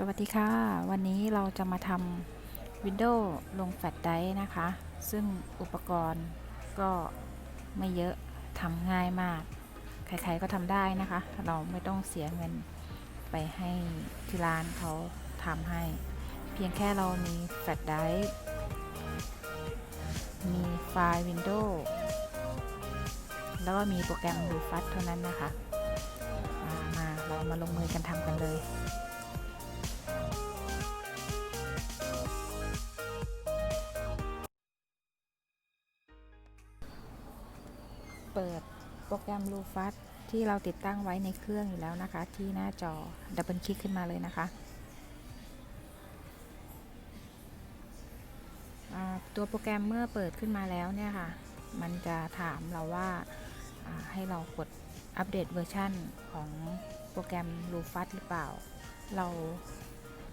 สวัสดีค่ะ วันนี้เราจะมาทำวินโดว์ลงแฟลชไดร์นะคะ ซึ่งอุปกรณ์ก็ไม่เยอะทำง่ายมาก ใครๆก็ทำได้นะคะ เราไม่ต้องเสียเงินไปให้ที่ร้านเขาทำให้ เพียงแค่เรามีแฟลชไดร์มีไฟล์วินโดว์แล้วก็มีโปรแกรมดูฟัดเท่านั้นนะคะอ่ามาเรามาลงมือกันทำกันเลย เปิดโปรแกรม l u f a s ที่เราติดตั้งไว้ในเครื่องอยู่แล้วนะคะ ที่หน้าจอดับเบิลคลิกขึ้นมาเลยนะคะ ตัวโปรแกรมเมื่อเปิดขึ้นมาแล้วเนี่ยค่ะ มันจะถามเราว่าให้เรากดอัปเดตเวอร์ชันของโปรแกรม l u f a s หรือเปล่า เรา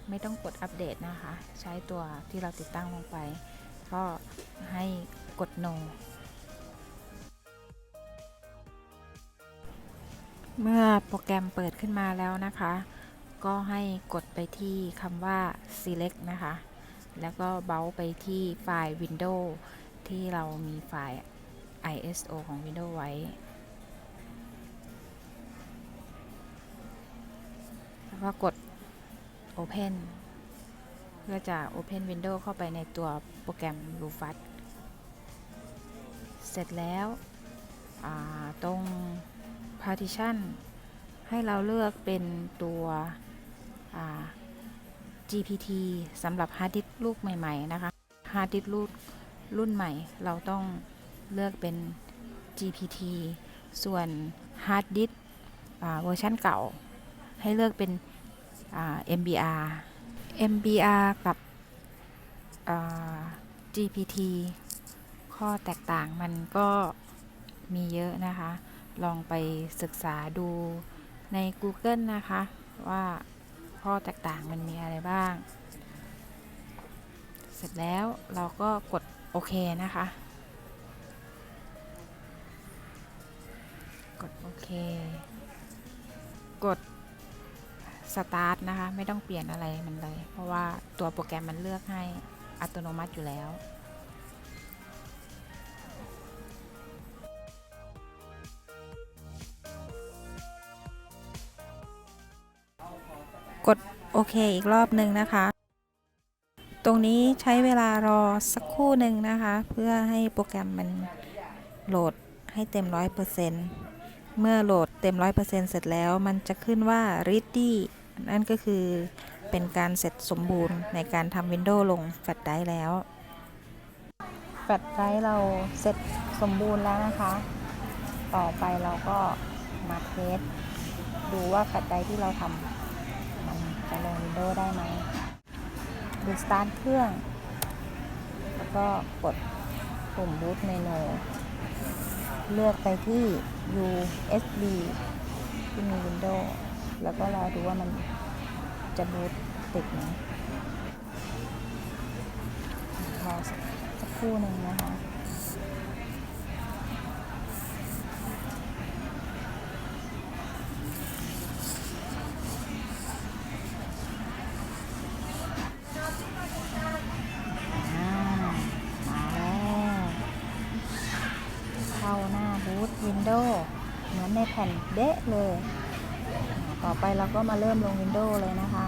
ไม่ต้องกดอัปเดตนะคะ ใช้ตัวที่เราติดตั้งลงไป ก็ให้กด no เมื่อโปรแกรมเปิดขึ้นมาแล้วนะคะ ก็ให้กดไปที่คำว่า select นะคะ แล้วก็เบาไปที่ไฟล์ Windows ที่เรามีไฟล์ ISO ของ Windows ไว้ แล้วก็กด Open เพื่อจะ Open Windows เข้าไปในตัวโปรแกรม l u f a s เสร็จแล้วตรง partition ให้เราเลือกเป็นตัว GPT สำหรับฮาร์ดดิสก์ลูกใหม่ ๆ นะคะฮาร์ดดิสก์ลูกรุ่นใหม่ เราต้องเลือกเป็น GPT ส่วนฮาร์ดดิสก์เวอร์ชันเก่า ให้เลือกเป็น MBR MBR กับ GPT ข้อแตกต่างมันก็มีเยอะนะคะ ลองไปศึกษาดูใน Google นะคะ ว่าข้อแตกต่างมันมีอะไรบ้าง เสร็จแล้วเราก็กดโอเคนะคะ กดโอเค กด Start นะคะ ไม่ต้องเปลี่ยนอะไรมันเลย เพราะว่าตัวโปรแกรมมันเลือกให้อัตโนมัติอยู่แล้ว กดโอเคอีกรอบหนึ่งนะคะ ตรงนี้ใช้เวลารอสักครู่หนึ่งนะคะ เพื่อให้โปรแกรมมันโหลดให้เต็ม100%เปอร์เซ็นเมื่อโหลดเต็ม100%เปอร์เซ็นเสร็จแล้ว มันจะขึ้นว่า ready นั่นก็คือเป็นการเสร็จสมบูรณ์ในการทำ Windows ลงแฟลชไดร์แล้วแฟลชไดร์เราเสร็จสมบูรณ์แล้วนะคะ ต่อไปเราก็มาเทสดูว่าแฟลชไดร์ที่เราทำ จะลง Windows ได้ไหมดูสตาร์ทเครื่อง แล้วก็กดปุ่ม Boot Menu เลือกไปที่ USB ที่มี Windows แล้วก็รอดูว่ามันจะบูตติดไหมรอสักสักครู่หนึ่งนะคะ หน้าบูตวินโดว์เหมือนในแผ่นเดะเลย ต่อไปเราก็มาเริ่มลงวินโดว์เลยนะคะ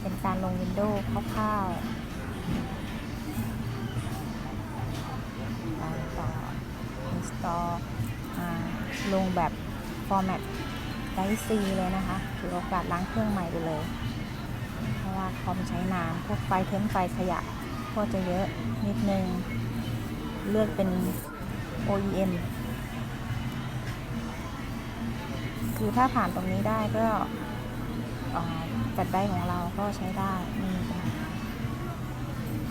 เป็นการลงวินโดว์คร่าวๆต่อ install อ่าลงแบบ format ไดซีเลยนะคะถือโอกาสล้างเครื่องใหม่ไปเลย เพราะว่าคอมใช้นานพวกไฟล์เทมไฟขยะก็จะเยอะนิดนึง เลือกเป็น OEM คือถ้าผ่านตรงนี้ได้ก็แฟลชไดรฟ์ของเราก็ใช้ได้ไม่มีปัญหา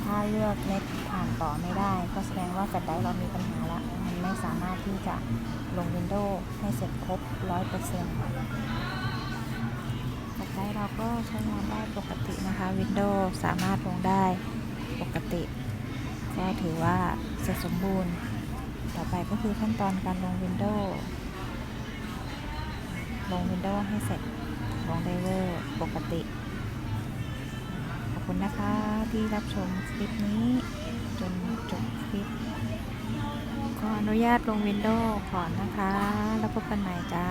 ถ้าเลือกเน็ตผ่านต่อไม่ได้ ก็แสดงว่าแฟลชไดรฟ์เรามีปัญหาละมันไม่สามารถที่จะลง Windows ให้เสร็จครบ 100%แฟลชไดรฟ์เราก็ใช้งานได้ปกตินะคะ Windows สามารถลงได้ปกติ ก็ถือว่าเสร็จสมบูรณ์ ต่อไปก็คือขั้นตอนการลง Windows ลงวินโดว์ให้เสร็จลงไดเวอร์ปกติ ขอบคุณนะคะที่รับชมคลิปนี้จนจบคลิปขออนุญาตลงวินโดว์ก่อนนะคะ แล้วพบกันใหม่จ้า